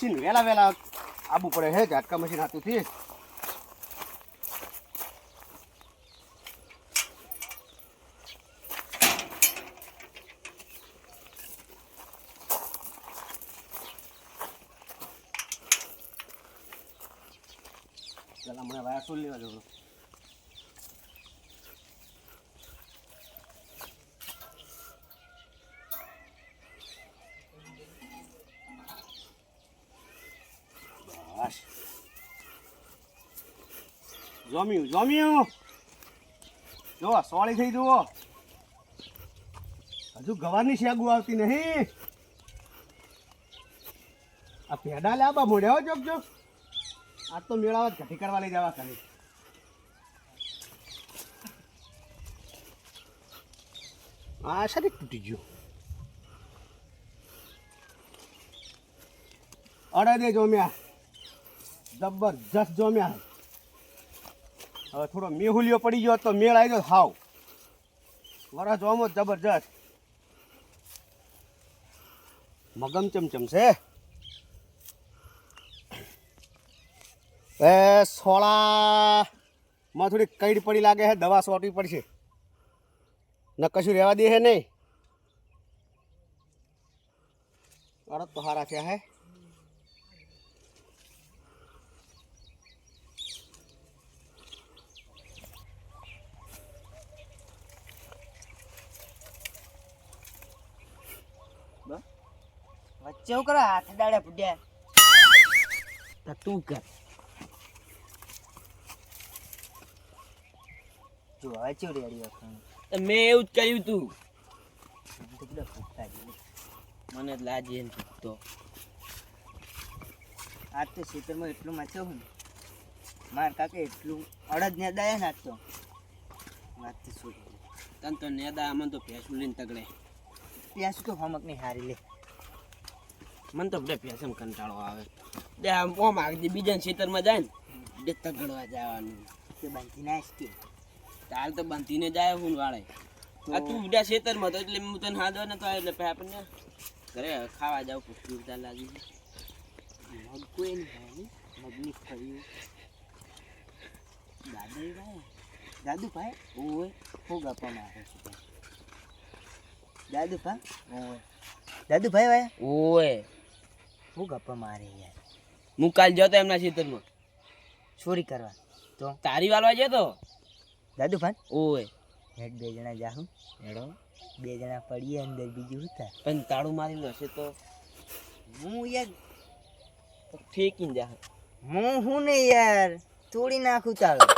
Machine વહેલા વહેલા આબુ પડે હે ઝાટકા મશીન હાથુંથી મને વાયા સોલ લેવા જવું જમ્યું, જોમ્યું. જો સોળી થઈ જુઓ. હજુ ગવારની શેગુ આવતી નહીં. આ પેડા લાબા મોડ્યા જોક જોક. આજ તો મેળાવા ઘટી કરવા લઈ જવા કરી. આ શરીર તૂટી ગયું. અડે દે જોમ્યા. જબરજસ્ત જોમ્યા. થોડો મેહુલિયો પડી ગયો તો મેળ આવી ગયો હાવ વરા જોમો જબરજસ્ત. મગમ ચમચમ છે. એ સોળામાં થોડી કઈડ પડી લાગે છે દવા સોટવી પડશે. ન કશું રહેવા દે છે નહીં. અડદ તો હારા થયા હે. હું કરો હાથ દાડે ફૂટ્યા તો તું કર જો હવે ચેવ રેડી મેં એવું જ કર્યું તું. ફૂટતા મને જ લાજી એમ તો. આજ તો ખેતરમાં એટલું માચ્યો હું માર કાકે એટલું અડદ ને દાય ને આજ તો. વાત તો કરું તન તો નેદા અમન તો ભેંસું લઈને તગડે. શું તો હોમકની હારી લે. મને તો બધે ભેંસમ કંટાળો આવે. બે આમ ઓમ આગળ બીજા ખેતરમાં જાય ને બે તગડવા જવાનું. તે બાંધી નાશ કે. તાર તો બાંધીને જાય હું વાળે. આ તું બીજા ખેતરમાં તો એટલે હું તને હાદવા નતો આવ્યો એટલે પછી આપણને ઘરે ખાવા જાવ પૂછતું લાગી. મગ કોઈ નહીં મગની ફળ્યું દાદા ભાઈ દાદુ ભાઈ ઓય હું ગપ્પા મારે છે. દાદુ ભાઈ ઓય. દાદુ ભાઈ ભાઈ ઓય. હું ગપ્પા મારે યાર. હું કાલ જતો એમના ખેતરમાં. ચોરી કરવા. તો? તારી વાળવા જતો દાદુ ભાન ઓય. હેડ બે જણા જાહું હેડો. બે જણા પડીએ અંદર બીજું હતા પણ તાળું મારી હશે તો. હું યાર ફેંકીને જા. હું હું ને યાર. તોડી નાખું તાળું.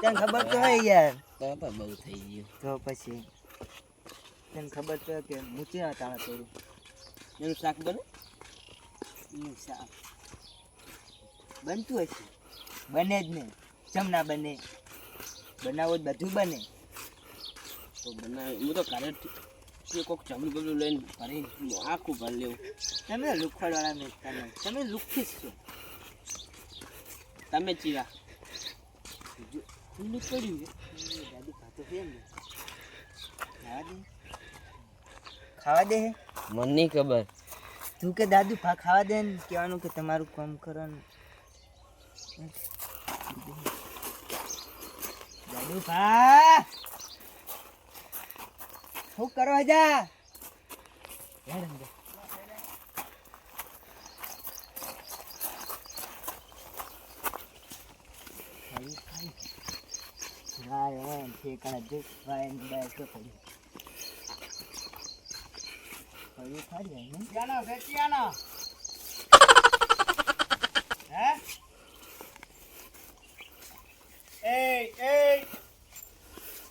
તને ખબર તો હોય યાર. તો બહુ થઈ ગયું. તો પછી? તને ખબર તો કે ક્યાં તાળા તોડું? એનું શાક બને? બનતું હશે. બને જ ને ચમ ના બને. બનાવો જ બધું બને. તો બનાવે. હું તો ઘરે જ કોક ચમડી બધું લઈને ભરી આખું ભરી લેવું. તમે લુખવાડવાળા ને તમે. તમે લુખી જ છો. તમે ચીવા જો ખુલ્લું પડ્યું છે. એ ખાતો છે ને ખાવા દે. ખાવા દે હે? મને નહીં ખબર. તું કે દાદુ ભા ખાવા દે ને કહેવાનું કે તમારું કામ કરો ને દાદુ ભા શું કરો હજા. હા, એમ ઠેકાણે જો ભાઈ ને બાય ખાલી છે ક્યાંના હે એ એ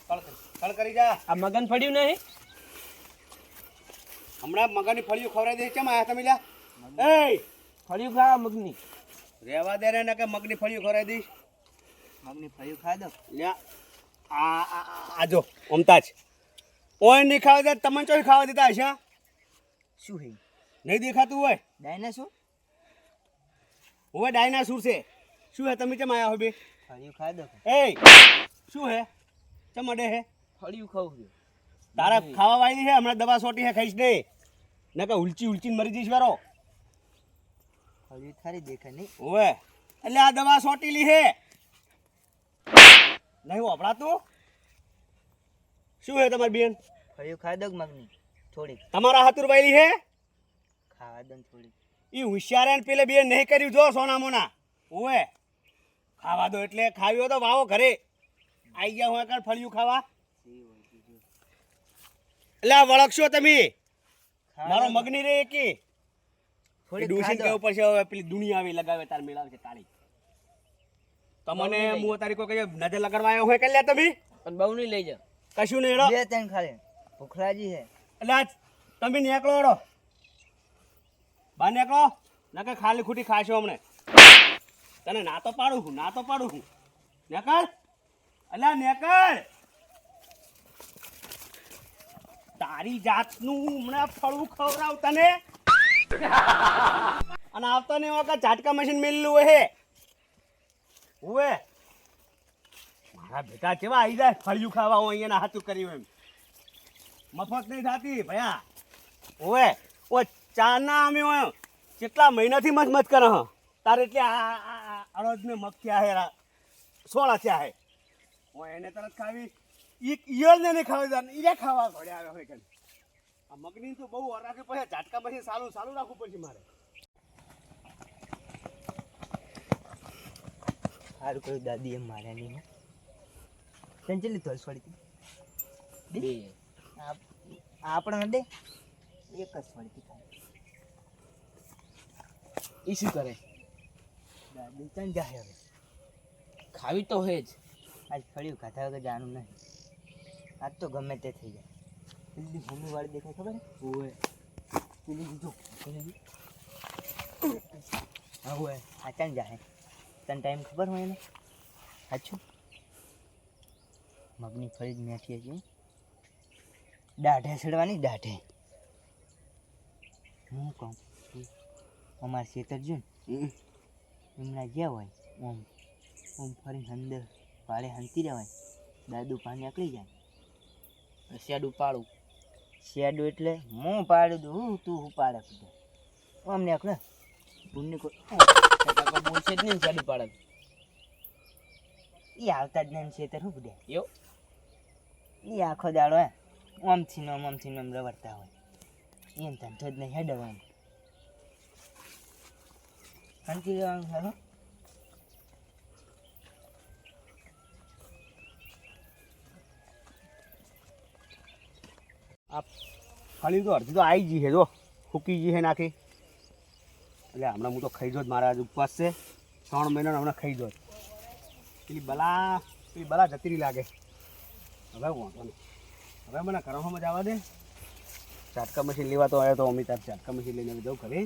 કળ કરી- કરી જા આ મગન ફળ્યું નહીં? હમણાં મગની ફળિયું ખવડાવી દે કેમ આયા તમે લ્યા. એ ફળિયું ખાવા મગની. રેવા દે રે ને કે મગની ફળિયું ખવડાવી દઈશ. મગની ફળિયું ખાઈ દો. લ્યા આ આજો આ- આ જો ઓમતાજ ઓય નહીં ખાવા દે તમને ચોઈ ખાવા દેતા હશે શું હે નહીં દેખાતું હોય? ડાયનાસોર ઓવે ડાયનાસોર છે. શું હે તમે કેમ આયા હો બે? ફળિયું ખાઈ દો એ શું હે? ચમ અડે હે? ફળિયું ખાવું છે. તારા ખાવા વાળી છે હમણાં દવા સોટી છે ખાઈશ દે નકર ઉલચી ઉલચી મરી જઈશ વારો. ફળિયું થારી દેખાય નહીં. ઓવે એટલે આ દવા સોટીલી હે. નહીં વપરાતું શું હે તમારી બેન? ફળિયું ખાઈ દો મગની? થોડીક. તમારા હાથુરબાઈલી હે ખાવા દન થોડી ઈ એ હોશિયાર ને પેલે બે નહીં કર્યું જો સોના મોના ઓએ ખાવા દો એટલે ખાવ્યો તો વાવો ઘરે. આઈ ગયા હોય કાલ ફળિયું ખાવા. એટલે વળગશો તમે? મારો મગની રે એકી. થોડી કેવું પડશે હવે પેલી દુનિયા આવી લગાવે તાર મેળાવે છે કાળી તમને હું તારી કોઈ નજર લગાડવા આવ્યો હોય કે તમે? પણ બહુ નહીં લઈ જાઓ. કશું નહીં બે ત્રણ ખાલી. ભૂખલાજી છે. એટલે તમે નીકળો હેડો. બહાર નીકળો. કે ખાલી ખૂટી ખાશો હમણે. તને ના તો પાડું હું ના તો પાડું હું નેકળ. અલ્યા નેકળ. તારી જાતનું હમણાં ફળું ખવડાવ તને. અને આવતો ને વખત ઝાટકા મશીન મેલેલું હે. ઓવે મારા બેટા કેવા આવી જાય ફળિયું ખાવા હું અહીંયા હાથું કર્યું એમ. મફત નહીં થતી ભયા. ઓવે ઓ ચાના અમે કેટલા મહિનાથી મત મત કરે હ? તારે એટલે આ અડદ ને મગ થયા હે સોળા થયા હે. હું એને તરત ખાવી. એક ઈયળ ને નહીં ખાવી દે ઈયા ખાવા ઘોડે આવે હોય કે આ મગની તો બહુ રાખે પછી ઝાટકા પછી સારું સારું રાખવું પડશે મારે. સારું કહ્યું દાદી એમ માર્યા નહીં સંચલિત હોય છોડી બે. આપણે દે. એક જ છોડી ખાય એ શું કરે? દાદી તને જાય હવે. ખાવી તો હે જ. આજ ફળ્યું ખાધા વગર જાણું નહીં. આજ તો ગમે તે થઈ જાય. પેલી ભૂમિ વાળી દેખાય ખબર ને ઓય પેલી બીજો હા હોય આ ચાલ જાય તને ટાઈમ ખબર હોય ને? સાચું મગની ફળી જ મેઠી છે દાઢે ચડવાની દાઢે. હું કહું? અમારે ખેતર જો ને એમના જ્યાં હોય ઓમ ઓમ ફરી અંદર પાડે હંતી રહેવાય દાદુ પાણી આકળી જાય. શેડું પાડું. શેડું એટલે હું પાડું દઉં હું તું હું પાડે કીધું અમને આકડે પુણ્ય કોઈ બોલશે જ નહીં શેડું પાડે એ આવતા જ નહીં ખેતર શું બધે. યો એ આખો દાડો હે આમથી નો આમથી નો રવડતા હોય. એમ ધંધો જ નહીં હેડવાનું. શાંતિ રહેવાનું આપ ખાલી તો અડધી તો આવી ગઈ છે, જો. ફૂકી ગઈ છે નાખી એટલે હમણાં હું તો ખાઈ જો જ મારા ઉપવાસ છે. ત્રણ મહિનાનો હમણાં ખાઈ જો પેલી બલા પેલી બલા જતી લાગે. હવે વાંધો નહીં. હવે મને ઘરમાં મજા આવવા દે ચાટકા મશીન લેવા તો આવ્યો તો અમિતાભ ચાટકા મશીન લઈને જવું ઘરે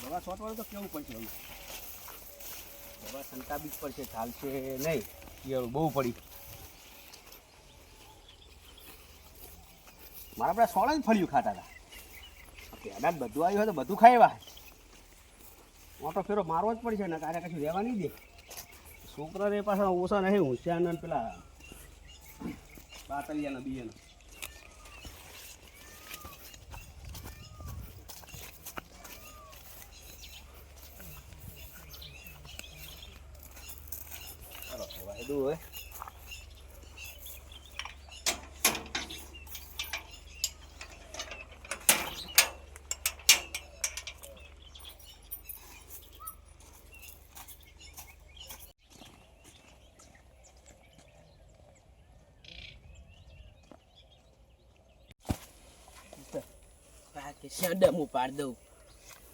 દવા છોટવાનું તો કેવું પડશે દવા સંતાબી જ પડશે, ચાલશે નહીં. ઈયળ બહુ પડી. મારા બધા સોળા જ ફળિયું ખાતા હતા. પહેલાં જ બધું આવ્યું હોય તો બધું ખાଇବା મોટો ફેરો મારવો જ પડશે ને તારે કશું રહેવા નહીં દે. છોકરાને પાછા ઓછા નહીં હોશિયાર ને પેલા બાતલિયાના બીજાના ચાલો વાયદું હોય આ કે શેડ હું પાડ દઉં.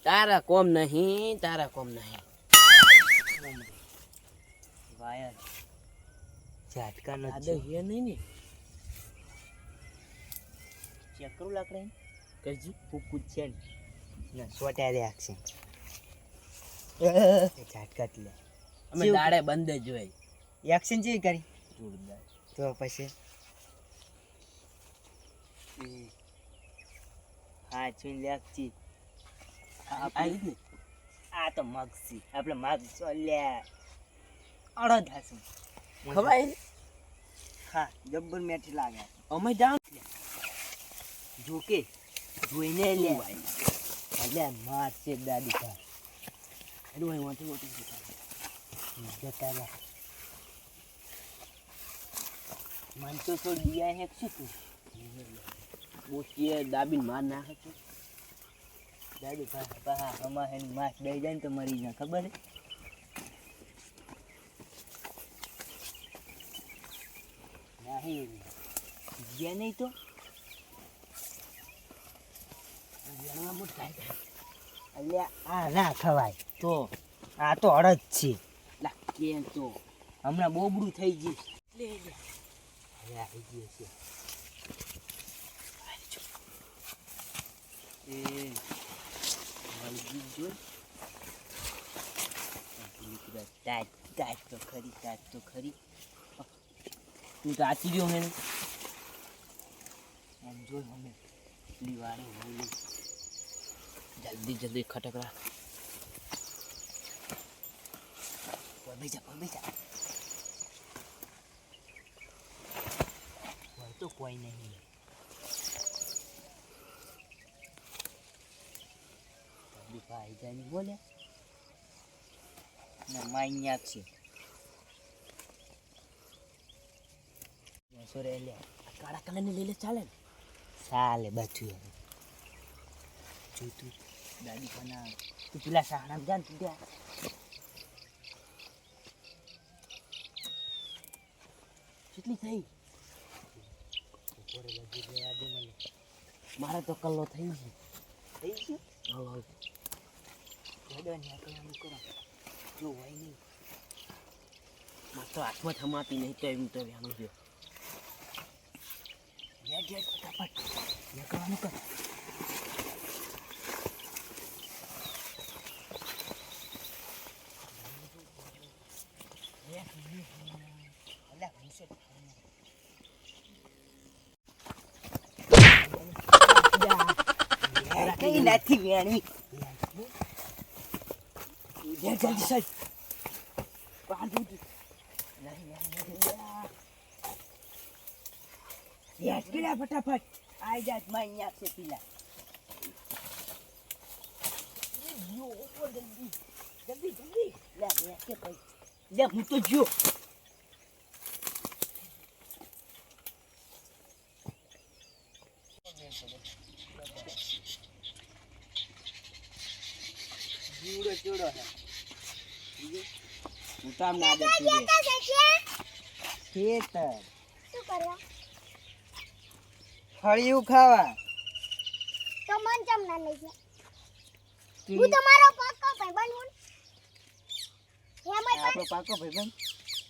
તારા કોમ નહીં તારા કોમ નહીં. વાયર ઝાટકા નો આ દે હે નહીં ને. ચેક કરું લાકડે કરજી. ફૂકું છે ને. સોટા રે આખશે ઝાટકા લે. અમે. દાડે બંધ જ હોય. એક્શન જેવી કરી. જોરદાર. તો પછી? હા છીન લેખજી આ તો મગસી આપણે મગ ચોલ્યા અડદ હાસું ખવાય હા જબ્બર મેઠી લાગે. અમે જાવ જોકે જોઈને લે. એટલે મારશે દાદી પા એનું હોય વાંચું વાંચું. જતા રહ્યા મન તો તો દિયા હે શું તું? બોચીએ દાબીને માર નાખે છે. દાદુ પાહા પા અમાર હેન માસ દઈ જાય ને તો મરી જાય, ખબર નહીં ગયા નહીં તો? અલ્યા, આ ના ખવાય. તો, આ તો અડદ છે. કેમ હમણાં બોબડું થઈ ગયું. લે લે આવી ગયું છે. એ મળી ગયું જો તાજ તાજ તો ખરી, તાજ તો ખરી. તું તો આચી ગયો ને. એમ જો અમે. વારે હોલી. જલ્દી જલ્દી ખટકડા. પડી જા પડી જા તો કોઈ નહીં. ભાઈ જાય બોલે. ના માન્યાક છે. સોરે લે? કાળા કલરની લઈ લે ચાલે ચાલે બધું હવે. જો દાદી ખાના તું પેલા સાહણા જા ને તું ત્યાં કેટલી થઈ? મારે તો કલ્લો થઈ ગયો. થઈ ગયું? હવે ગોડો ને આપણે કરો જો હોય નહીં મારે તો હાથમાં થમાતી નહીં તો એમ તો વ્યાનું છે યાદ યાદ ફટાફટ નીકળવાનું કર કઈ નથી વેણી જલ્દી સર બાંધું યાદ કર્યા ફટાફટ આઈ જાતમાં અહીંયા છે પીલા જલ્દી જલ્દી જલ્દી લે લે કે ભાઈ લે હું તો જો જીવડો ચૂડો હે હું આમ ના થઈ ખેતર. શું કરવા? ફળિયું ખાવા. તો મન ચમ ના લઈ ગયા હું તમારો પાક્કો ભાઈ બનવું હેમય આપણો પાકો ભાઈ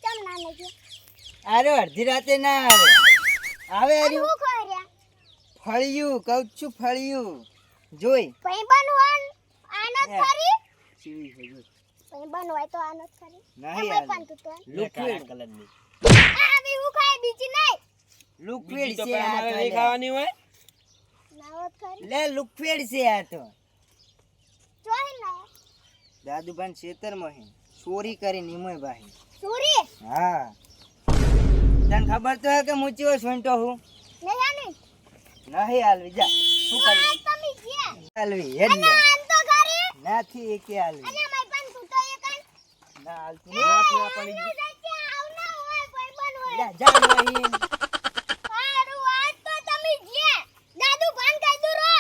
ચમ ના લઈ ગયા અરે અડધી રાતે ના આવે. આવે અરે હું ખોર્યા ફળિયું કહું છું ફળિયું. જોઈ. ભાઈ બનવાન આનો ફરી? સીવી. તો ખરી. નહીં પણ તું તો. લિક્વિડ કલરની. આ બી હું ખાય બીજી નહીં. લિક્વિડ છે આ તો નહીં ખાવાની હોય? નાવત ખરી. લે લિક્વિડ છે આ તો. ચોહી ના. દાદુભાઈ ખેતરમાં હે. ચોરી કરી નિમય ભાઈ ચોરી? હા. તને ખબર તો હે કે મુચીઓ છોંટો હું? નહીં આની નહીં આલવી જા. શું કરી કરવી તમે ગયા. હાલવી હેડ આન તો ખરી નાથી એકે હાલવી અને મય પણ તું તો એક ના પડી લે જા નહીં હારું આજ તો તમે ગયા દાદુ ભાન કહી દઉં રો.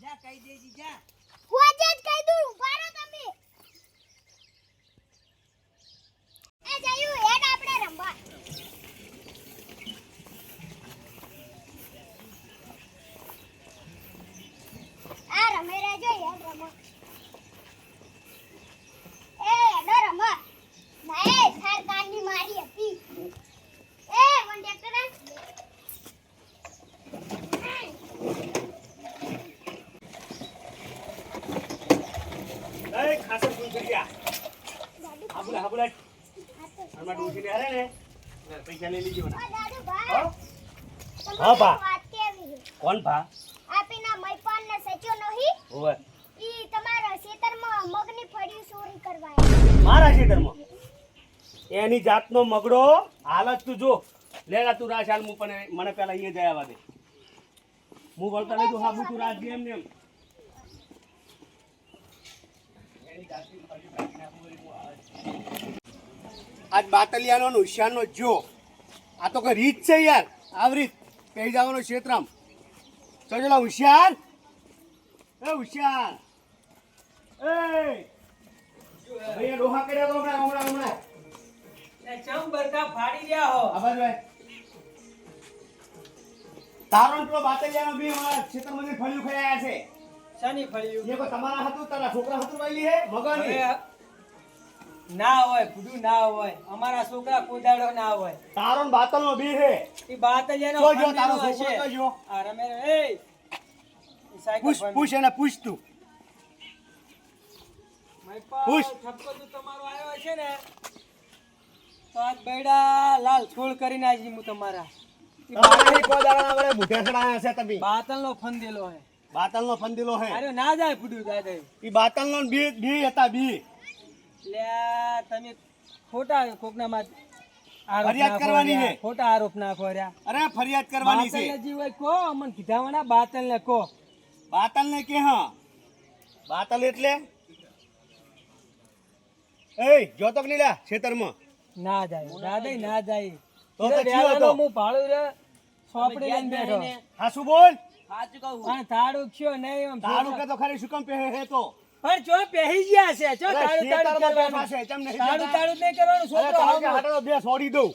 જા કહી દેજી જા ખોજે જ કહી દઉં ઉભારો તમે એ જયું હેડ આપણે રમવા આ રમે રહેજો હેડ રમો એ હેડો રમો ના એ થાર કાનની મારી હતી એ વન ટ્રેક્ટર એ ખાસા ફૂલ કરી ગયા દાદુ હાબુલા હાબુલા આ તો આમાં ડોસીને હારે ને પૈસા લઈ લેજો. દાદુ હો? ભાઈ હા, બા. વાત કેવી છે? કોણ ભા? આપીના મયપાન ને સચ્યો નહીં? ઓય ઈ તમારા ખેતરમાં મગની ફળી ચોરી કરવા. મારા ખેતરમાં એની જાતનો મગડો હાલત તું જો. લેલા તું રાજ હાલ હું પણ મને પેલા અહીંયા જયા દે. હું વળતા લઈ તું હા બુતું રાખજે એમને એમ. આજ બાટલિયાનો ને હોશિયારનો જો. આ તો કઈ રીત છે યાર. આવી રીત કહી જવાનો ક્ષેત્રમ. ચલો હોશિયાર. એ હોશિયાર. એ. ભાઈ ડોહા કર્યા તો હમણાં હમણાં હમણાં. ચમ બરકા ફાડી રહ્યા હો? આ ભાઈ આય. તારો ને પેલો બાતલિયાનો બી અમારા ક્ષેત્રમાંથી ફળિયું ખાઈ આવ્યા છે. શાની ફળ્યું? એ કોઈ તમારા હતું તારા છોકરા હતું વાયલી હે? મગની? ના હોય ભૂડું ના હોય અમારા છોકરા કોદાડો ના હોય. તારો બાતલ નો બી હે ઈ બાતલ એનો જો, જો, તારો છોકરો. તો જો. આ રમે એ પૂછ પૂછ એને પૂછ તું. પૂછ. ઠપકો જો તમારો આવ્યો છે ને. તો આજ બેડા લાલ છોડ કરી નાખી હું તમારા. બાતલ નો ફંદેલો હે. બાતલ બાતલનો ફંદેલો હે. અરે ના જાય ભૂડું દાદા ઈ બાતલ નો બી બી હતા બી. તમે ખોટા કોકના ફરિયાદ કરવાની છે. ખોટા આરોપ નાખો રહ્યા. અરે ફરિયાદ કરવાની છે. બાતલને હોય કો અમને કીધાવાના બાતલને કો. બાતલ ને કે હા. બાતલ એટલે? એ જો તો નહીં લ્યા ખેતરમાં. ના જાય દાદા ના જાય. તો પછી હતો. હું ભાડું રે સોપડી લઈને બેઠો. હા શું બોલ. સાચું કહું. પણ તાળું કયો નહીં તારું કે તો ખરી શું કેમ પહેરે તો? પણ જો પહેરી ગયા છે જો તાળું તાળું કરવાનું. છે, ચમ નહીં તાળું તાળું નહીં કરવાનું છોકરો કે બે છોડી દઉં.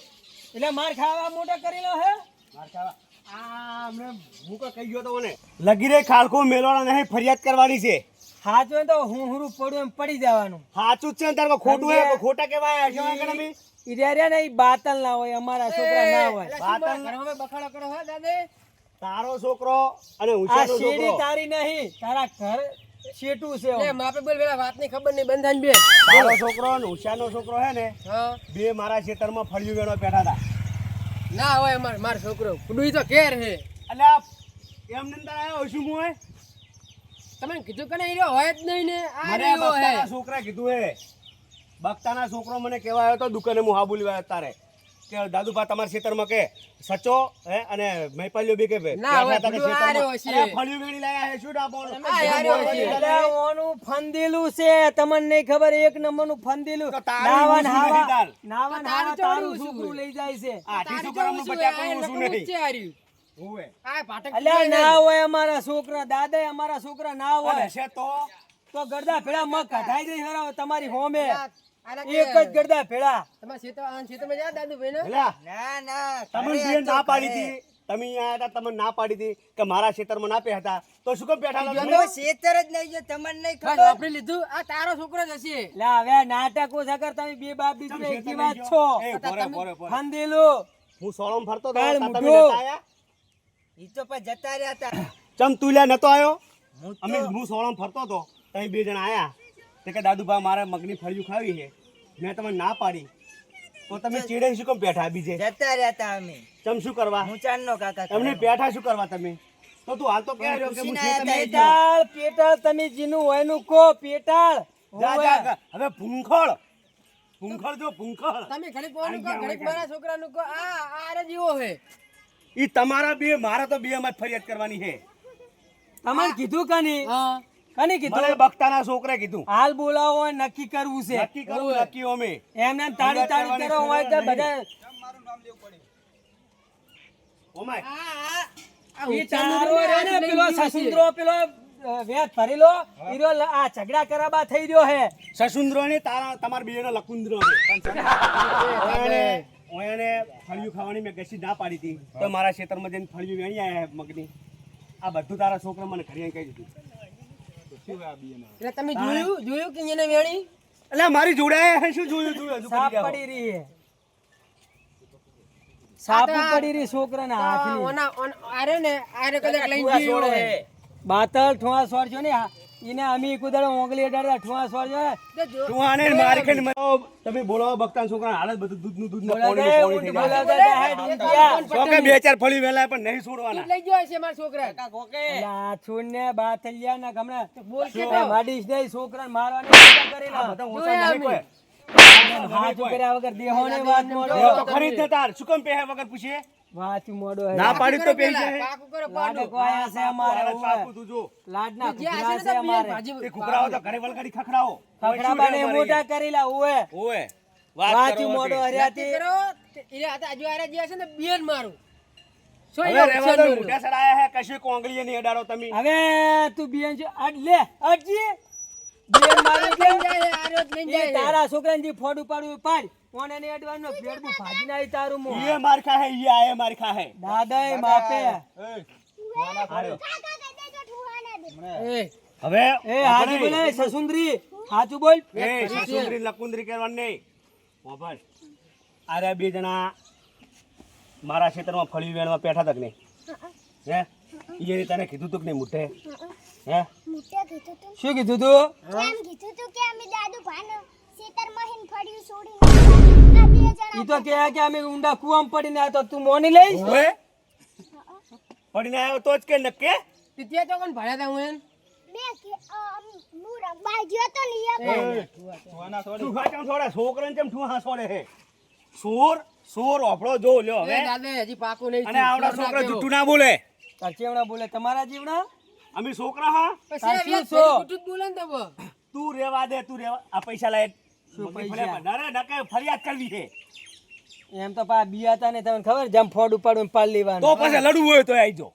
એટલે માર ખાવા મોટો કરેલો હે? માર ખાવા. આ હમણે હું કહી ગયો તો મને. લગી રે ખાલકો મેલવાના નહીં ફરિયાદ કરવાની છે. હાથ તો હું હુરું પડું એમ પડી જવાનું. સાચું છે તારે ખોટું હે ખોટા કેવાય નહીં? બાતલ ના હોય અમારા છોકરા ના હોય. બાતલ તારો છોકરો અને છોકરો. તારી નહીં તારા ઘર શેટું છે બે નો છોકરો ને ઉષાનો છોકરો હે ને બે મારા ખેતરમાં ફળિયું વેણો બેઠા હતા. ના હોય માર માર છોકરો. કુડુઈ તો કેર હે. અલ્યા એમ એમને અંદર આવ્યો શું હે? તમે કીધું કે નહીં હોય જ નહીં ને. આ રહ્યો હે. છોકરાએ કીધું હે. બક્તાના છોકરો મને કેવા આવ્યો તો દુકાને હું હા બોલી તારે. કે દાદુભા તમારા ખેતરમાં કે સચો હે? અને મૈપાલીઓ બી કે ના ફળિયું લાયા હે શું ડાબો? ઓનું ફંદીલું છે. તમને નહીં ખબર એક નંબરનું ફંદીલું. નાવાન હાવા તાર. નાવાન હાવા તારું છોકરું લઈ જાય છે. આ ટીસુ છે, કરવું શું? નહીં? હોવે. આ ભાટક અલ્યા ના હોય અમારા છોકરા. દાદા અમારા છોકરા ના હોય. તો? તો ગરદા પેલા મગ કઢાઈ દઈ હરાવો તમારી હોમે. એક જ ગરદા ભેળા. તમારા ખેતર ખેતરમાં જા દાદુભાઈ ને? ના ના તમે બે ના પાડી હતી. તમે અહીંયા હતા તમે ના પાડી હતી કે મારા ખેતરમાં ના પહેતા તો શું કેમ બેઠા તમે? શેતર જ નહીં જો તમને નહીં ખબર. વાપરી લીધું? આ તારો છોકરો જ હશે. લે હવે નાટકો સગર તમે બે બાપ એકી વાત છો. ફંદીલું હું સોળમ ફરતો હતો તમે આયા? ઈ તો પણ જતા રહ્યા હતા. ચમ તું લ્યા નતો આવ્યો? હું તો અમે હું સોળમ ફરતો હતો તમે બે જણા આયા. તે કે દાદુભા મારે મગની ફળિયું ખાવી છે. મેં તમે ના પાડી. તો તમે ચીડે શું કેમ બેઠા બીજે? જતા રહેતા અમે. તમ શું કરવા? હું નો કાકા તમને બેઠા શું કરવા તમે? તો તું હાલ તો કહે રહ્યો કે. પેટાળ પેટાળ તમે જીનું હોયનું કો પેટાળ હવે. ભૂંખળ ભૂંખળ જો ભૂંખળ તમે ઘડીક આઈ ગયા, ઘડીક મારા છોકરાનું કહો. આ આ રે જેવો હે ઈ તમારા બે મારા તો બે માં ફરિયાદ કરવાની છે. તમને કીધું કની? હા. કની મને બક્તાના છોકરે કીધું. હાલ બોલાવો હોય નક્કી કરવું છે. નક્કી કરવું નક્કી અમે. એમને તાળી તાળી કરો હોય તો બધા મારું નામ લેવું પડે ઊંચાનું તારો આ રે ને પેલો સસુંદરો પેલો વેત ભરેલો ઈરો આ ઝઘડા કરાબા થઈ રહ્યો હે. સસુંદ્રો ને તારા તમાર બે ને લકુંદ્રો છે ઓયાને ફળિયું ખાવાની મેં કશી ના પાડી હતી. તો મારા ખેતરમાં જઈને ફળિયું વેણી આયા મગની. આ બધું તારા છોકરા મને ઘરે કહી દીધું? એટલે તમે જોયું? જોયું કે એને વેણી? એટલે મારી જોડે હે શું જોયું જોયું સાપ પડી રહી હે. સાપ પડી રહી છોકરાના હાથની. ઓના આરે ને આરે કદાચ લઈ ઠુવા ગયો બાતલ હોય. સોર છો ને ઈને અમી કુદાડો ઓંગલી અડાડતા ઠુવા સોરજો ને તો જો- તું આને મારી. તમે બોલાવો બગતા છોકરા હાલત બધું દૂધનું દૂધ ને બોલાવે, પાણીનું પાણી થઈ ઊંટ જાય. બોલાવતા હતા, હાય ડૂંટિયા. તો કે બે ચાર ફળી વેલા પણ નહીં છોડવાના. લઈ ગયો છે મારા છોકરા કાકા અલા, છોડને બાથલિયા ના ગમણા બોલ કે માડીશ નહીં, છોકરાને મારવાની ચિંતા કરેલા. બધા ઓછા નહીં કોઈ. હાથ કર્યા વગર દેહોની વાત મોડો. તો ખરીદ ને તાર. શું કેમ પહેર્યા વગર પૂછે? વાંચું મોડો હે. ના પાડી તો પેલી. જાય કરો પાડો. કોયા છે અમારે પાકુ ઓવે. તું જો. લાડના કુકરા છે ને અમારે. એ કુકરાઓ તો ઘરે વલગાડી ખખડાવો. ખખડાબાને મોટા કરી લા ઓએ ઓએ વાંચું મોડો હતી. કરો. ઇરે એને આજુ આરે જે છે ને બેન મારું. હવે રહેવા દો, નોરું. સડાયા હે કશું કોંગળીએ નહીં અડાડો તમે. હવે તું છે લે અડજી. બેન મારી કે જાય, આ રોજ લઈને એ જાય. તારા છોકરાને જે ફોડ ઉપાડવું એ એને ઓને ને અડવાનો ભાજી ના તારું મો. ઈએ માર ખાહે ઈએ આયે માર ખાહે. દાદાએ માપે. એ. દે એ, હવે એ હાજી બોલે સસુંદરી. હાચું બોલ. એ સસુંદરી લકુંદરી કરવાની નહીં. મોભલ અરે બે જણા મારા ખેતરમાં ફળી વેણમાં પેઠા તક નહીં? હે? ઈએ તને કીધું તું કે નહીં મુઠે હે? મુઠે કીધું તું. શું કીધું તું? કેમ કીધું તું કે અમે દાદુ ભાન? ખેતર મહીન ફળ્યું છોડીને આ બે જણા ઈ તો કે કે અમે ઊંડા કુવામ પડીને આ તો તું મોની લઈ ઓએ પડીને આવ્યો તો જ કે નકે તીતે તો કોણ ભણ્યા તા હું એમ? બે કે અમ, હું રમવા ગયો તો લઈ આવો. તું ખાચમ છોડે છોકરાને કેમ ઠુહા છોડે હે. સોર સોર ઓફળો જો લ્યો હવે. દાદા હજી પાકું નહીં અને આવડા છોકરા જુઠ્ઠું ના બોલે. તાર ચેવડા બોલે? તમારા જીવડા? અમે છોકરા હા. પછી તાર શું છો? ફરી બોલે ને તો તું રેવા દે તું રેવા. આ પૈસા લાય. શું પૈસા? નરે નકે ફરિયાદ કરવી છે? એમ તો પા બિયાતા ને તમને ખબર જમ ફોડ ઉપાડું પાડ તો પછી લડવું હોય તો આવજો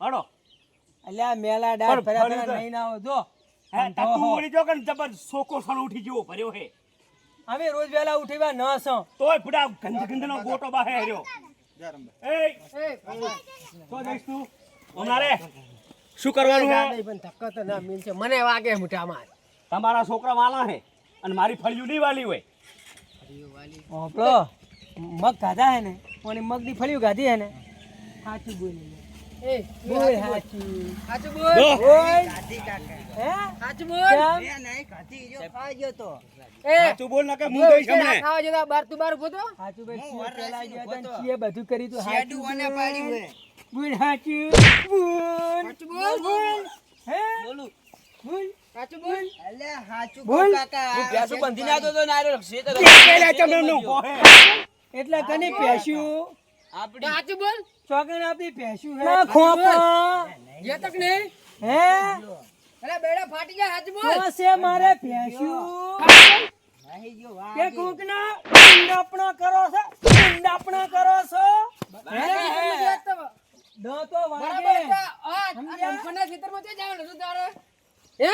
હડો એટલે આ મેલા ડાર ફર્યા ફર્યા નહીં ના જો. હે તો તું હો. જો કે જબર સોકો સણ ઉઠી જેવો ભર્યો હે. અમે રોજ વેલા ઉઠીવા ન સો. તોય ફડા ગંધ નો ગોટો બાહે હર્યો એ એ, તો જઈશ તું. અમારે શું કરવાનું હે? પણ ધક્કો તો ના મિલ છે મને વાગે મોઢામાં. તમારા છોકરા વાલા હે. અને મારી ફળિયું નહીં વાલી. હોય ઓપલો મગ ખાધા હે ને? ઓની મગની ફળિયું ખાધી હે ને? સાચું બોલી એ, બોલ સાચું સાચું બોલ. જો બોલ હે? સાચું બોલ. કેમ? એ, સાચું બોલ ના કે હું બોલ, આ હમણે ખાવા જતા બાર તું બાર ઊભો તો? સાચું ભાઈ શું પેલા ગયો તા. ને બધું કરી તું. સાચું બોલ. બોલ સાચું બોલ સાચું બોલ, બોલ. હે? બોલ. સાચું બોલ. બોલ. હું ભેંસું બંધીને આવતો હતો ને આર્યો ખેતર પેલા ચમનનું પોહે. એટલે કની પેશ્યું આપણી સાચું બોલ. ચોકન આપી પેશ્યું હે. ના ખોપા. ગયા તક નહીં? હે? અરે બેડા ફાટી જાય, સાચું બોલ. તો છે મારે પેશ્યું કે કોકના ઊંડાપણો કરો છો હે સમજી વાત તો. દો તો બરાબર વાગે તો, આ- આ ડંફરના ખેતરમાં ક્યાં જવાનું હતું તારે? હે?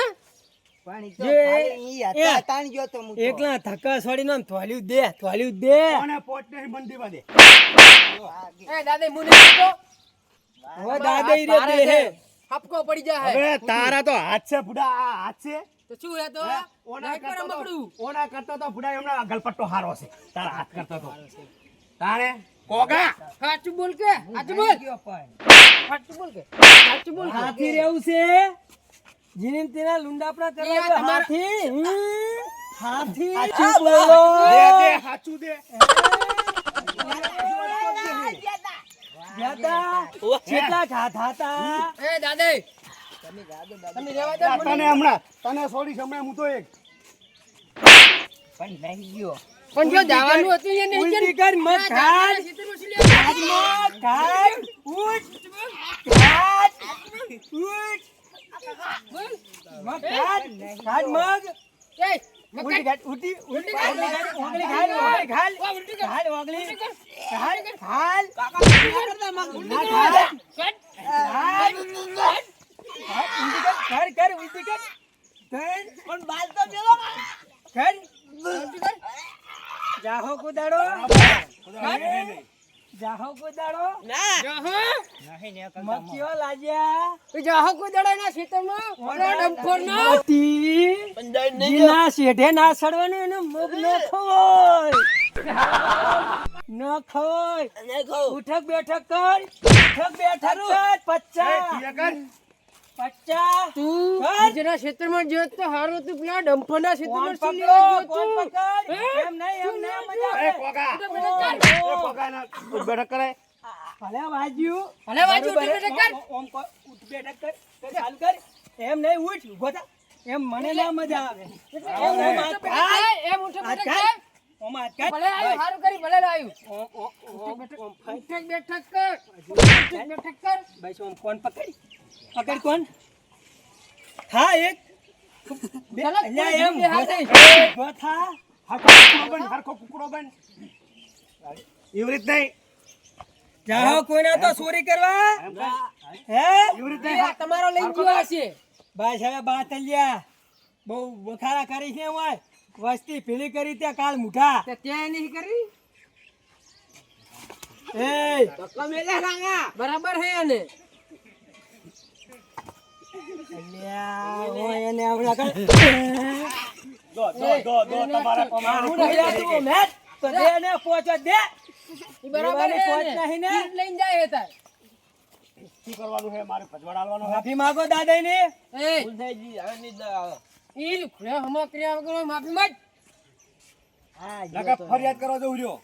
જે એકલા ધક્કા છોડીને આમ થોલ્યું દે થોલ્યું દે. કોને પોટ નહીં બંધીવા દે? એ દાદા મુને તો ઓ દાદા ઈ રે દે હે. હપકો પડી જાય હવે તારા તો હાથ છે બુડા આ હાથ છે. તો શું હે તો? હે? ઓના કરતા તો ઓના કરતા તો બુડા એમના ગલપટ્ટો હારો છે. તારા હાથ કરતા તો. તારે? કોગા? સાચું બોલ કે? સાચું બોલ. સાચું બોલ કે? સાચું બોલ કે. હાથી રેવું છે. જીને તેના લુંડાપડા કરવા હાથી. હાથી. હાચું બોલો. દે હાચું દે. જ્યાતા કેટલા ખાધા હતા એ દાદા. તમે રેવા દે મને. તને હમણાં તને છોડી હમણાં હું તો એક. પણ જો જવાનું હતું એ નહીં ઉલટી કે કર મત ખાડ ખેતરમાં ખાડ મત ખાડ ઉઠ ખાડ ઉઠ. મત ખાડ ના. જાહો? મક્યો લાજ્યા જાહો નહીં શેઢે ના સડવાનું એનું ન ખોય ન ખોય. ઉઠક બેઠક કર ઉઠક બેઠક કર પચાસ. પચાસ તું કર. બીજાના ખેતરમાં જ્યો તો હારું તું પેલા ડંફોરના કોણ શું પકડો લેવા તું? એમ નહીં એમ નહીં મજા એ બેઠક કર. એ બેઠક કરે. ભલે વાજ્યું. ભલે વાજ્યું, બેઠક કર. ઓમ- ઓમ ઉઠ બેઠક કર. કર, ચાલુ કર. એમ નહીં ઉઠ ઊભો થા. એમ મને ના મજા આવે. એમ નહીં, ઉઠક હાથ બેઠક હાથ. કર. એમ ઉઠક બેઠક કર. ઓમાં ભલે આવ્યું સારું કરી ભલે આવ્યું ઓમ, ઓમ, ઓમ, ઓમ, ફાઈ. બેઠક બેઠક કર. બેઠક બેઠક કર. બસ ઓમ કોણ પકડ? પકડ કોણ? હા એક. એમ જગ્યાએ હાથ. ઉભો- ઊભો થા. હરખો કુકડો બન હરખો કુકડો બન. એવી રીત નહીં. જાઓ કોઈના તો ચોરી કરવા. હે? એવી રીત નહીં. તમારો લઈ ગયો હશે. બસ હવે બાતલિયા બહુ વખારા કરી છે હોય. વસ્તી પેલી કરી ત્યાં કાલ મુઠા ત્યાં નહીં કરી? એ. બરાબર હે એને માફી માંગો દાદા ફરિયાદ કરવા જવું રહ્યો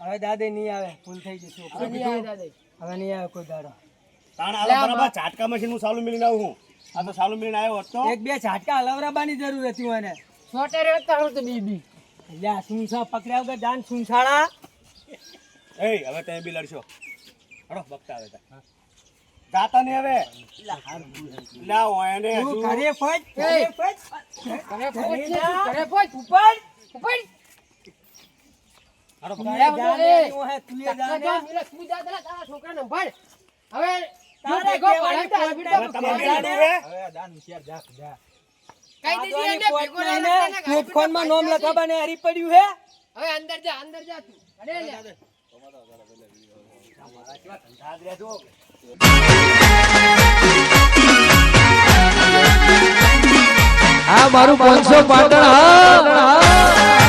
હવે દાદા નહીં આવે ભૂલ થઈ જશે હવે નહીં આવે કોઈ દાડો તાણ બરાબર, ઝાટકા મશીન હું સાલું મિલીને આવું હું. આ તો સાલું મિલીને આવ્યો હતો. તો એક બે ઝાટકા હલવરાબાની જરૂર હતી મને. છોટે રહેતા હું તો બીબી. આ સુનસા પકડ્યા વગર જાન સુનસાળા એ હવે તમે બી લડશો. હડો બકતા આવે તા. જાતા નહીં હવે. લા ઓયને તું ઘરે ફોજ ઘરે એ. ફોજ કરે પહોંચ છે, કરે પહોંચ ઉપર ઉપર. હડો ઘરે. ને, તું હે, તું એ જા તારા ને. તારા તારા સંભાળ. હવે ના ને, ને, કોટખોનમાં નોમ ગાડી લખાવવાને હારી પડ્યું હે? હવે અંદર જા અંદર જા તું. મારું પાંચસો પાટણ હા.